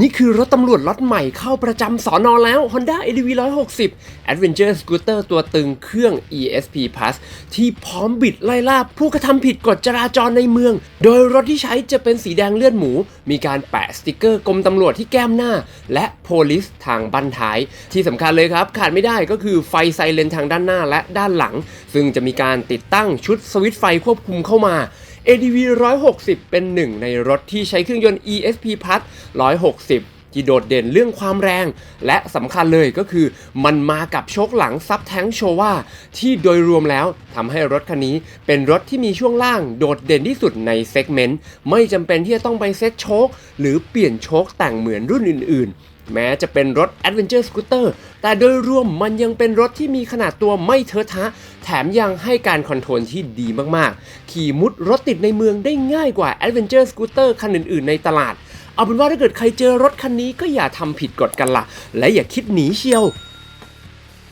นี่คือรถตำรวจล็อตใหม่เข้าประจำสอนอแล้ว Honda ADV 160 Adventure Scooter ตัวตึงเครื่อง ESP Plus ที่พร้อมบิดไล่ล่าผู้กระทำผิดกฎจราจรในเมือง โดยรถที่ใช้จะเป็นสีแดงเลือดหมู มีการแปะสติกเกอร์กรมตำรวจที่แก้มหน้า และโพลิสทางบั้นท้าย ที่สำคัญเลยครับ ขาดไม่ได้ก็คือไฟไซเรนทางด้านหน้าและด้านหลัง ซึ่งจะมีการติดตั้งชุดสวิตช์ไฟควบคุมเข้ามา ADV 160 เป็นหนึ่งในรถที่ใช้เครื่องยนต์ ESP Plus 160 ที่โดดเด่นเรื่องความแรง และสำคัญเลยก็คือมันมากับโชคหลังซับแท้งโชว่าที่โดยรวมแล้วทำให้รถคันนี้เป็นรถที่มีช่วงล่างโดดเด่นที่สุดในเซกเมนต์ ไม่จำเป็นที่จะต้องไปเซ็ตโชคหรือเปลี่ยนโชคแต่งเหมือนรุ่นอื่นๆ แม้จะเป็นรถ Adventure Scooter แต่โดยรวมมันยังเป็นรถที่มีขนาดตัวไม่เทอะทะ แถมยังให้การคอนโทรลที่ดีมากๆ ขี่มุดรถติดในเมืองได้ง่ายกว่า Adventure Scooter คันอื่นๆ ในตลาด เอาเป็นว่าถ้าเกิดใครเจอรถคันนี้ก็อย่าทำผิดกฎกันละและอย่าคิดหนีเชียว